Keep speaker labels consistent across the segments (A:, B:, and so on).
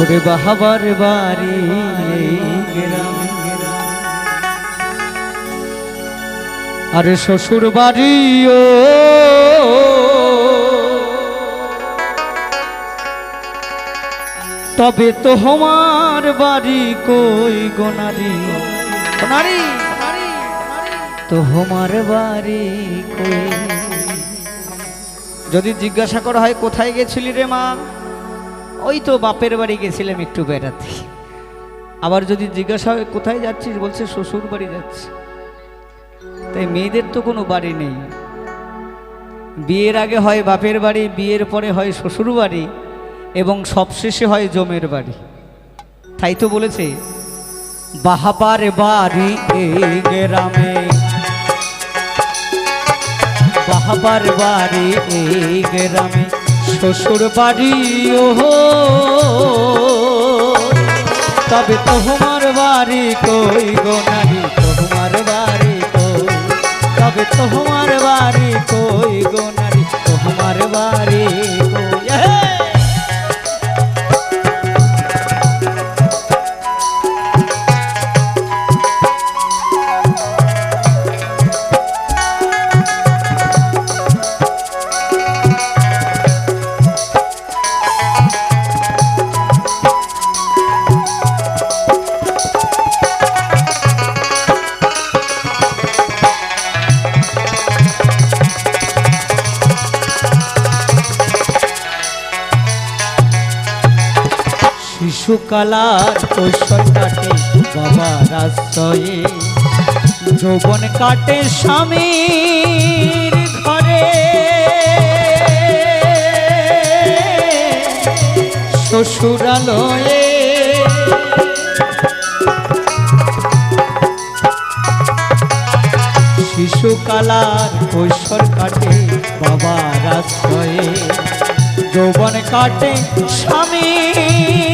A: ওরে বাহাবার বাড়ি, আরে শ্বশুর বাড়িও তবে তো হমার বাড়ি কই গোনারি গোনারি তো হমার বাড়ি কই? যদি জিজ্ঞাসা করা হয়, কোথায় গেছিলি রে মা? ওই তো বাপের বাড়ি গেছিলাম একটু বেড়াতে। আবার যদি জিজ্ঞাসা হয়, কোথায় যাচ্ছিস? বলছে, শ্বশুর বাড়ি যাচ্ছি। তাই মেয়েদের তো কোনো বাড়ি নেই। বিয়ের আগে হয় বাপের বাড়ি, বিয়ের পরে হয় শ্বশুর বাড়ি এবং সবশেষে হয় জমের বাড়ি। তাই তো বলেছে বাহাবার বাড়ি এই গ্রামে। বাহাবার বাড়ি এই গ্রামে। শ্বশুর বাড়ি, ওহো। তবে তোমার বাড়ি কই গো নারী তোমার বাড়ি কই? তবে তোমার বাড়ি কই গো নারী তোমার বাড়ি কই? শিশুকালার কৈশোর কাটে বাবার আশ্রয়ে যৌবন কাটে স্বামীর ঘরে। শ্বশুরালয়ে শিশুকালার কৈশোর কাটে বাবার আশ্রয়ে যৌবন কাটে স্বামীর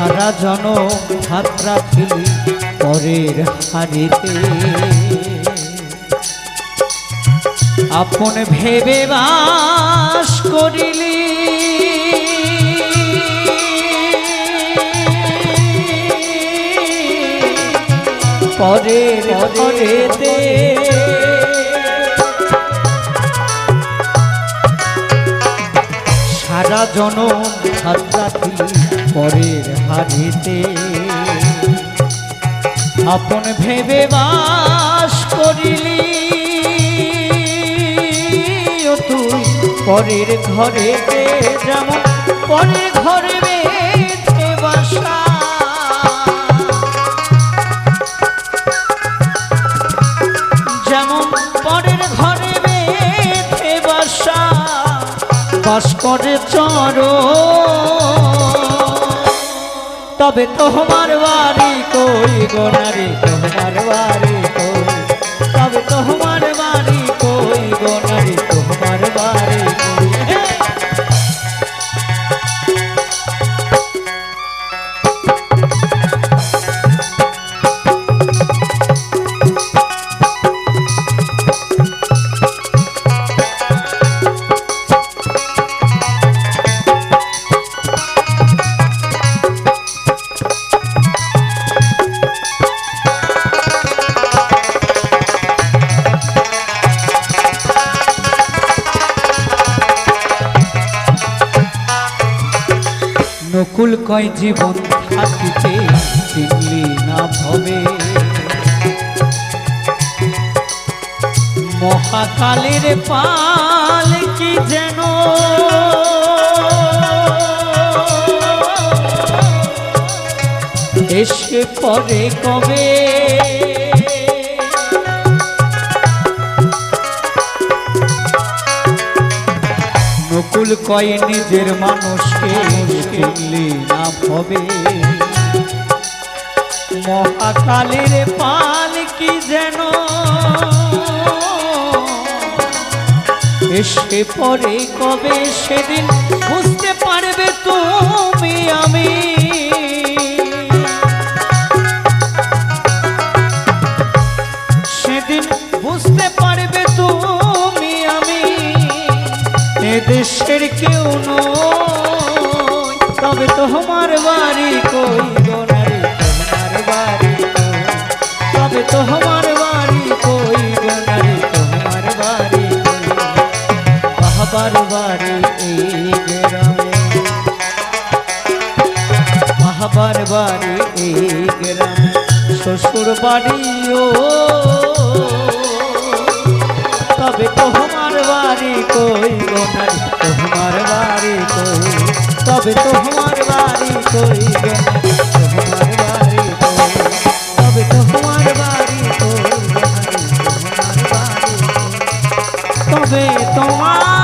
A: সারা জন যাত্রা ছিলি পরের হারিতে আপন ভেবে বাস করিলি। পরের পরেতে সারা জনম ছাত্রাথি পরের হাড়িতে আপন ভেবে বাস করিলি তুই পরের ঘরে যেমন পরের ঘরে বাসা। বাস করে চর তবে তোমার বাড়ি কই গো গোনারি তোমার বাড়ি? নকুল কয় জীবন থাকিতে চিনলি না ভবে? মহাকালের পাল কি যেন? এসে পরে কবে? নকুল কয় নিজের মানুষকে চিনলি না হবে। মহাকালের পাল কি যেন? এসে পরে কবে সেদিন বুঝতে পারবে তুমি আমি। এদেশের কেউ নয়। তবে তোমার বাড়ি কই গোনারে তোমার বাড়ি তবে তোমার বাড়ি কই গোনারে তোমার বাড়ি কই? বাড়ি এই গ্রামে। বাবার বাড়ি এই গ্রামে। শ্বশুর বাড়িও। তবে তোমার বাড়ি কই গোনারি তবে তোমার বাড়ি কই গোনারি তোমার বাড়ি কই তবে তোমার বাড়ি কই গোনারি তোমার বাড়ি কই তবে তোমার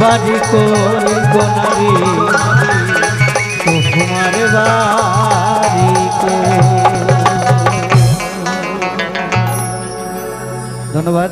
A: বাড়ি কই গোনারি তোমার বাড়ি কই ধন্যবাদ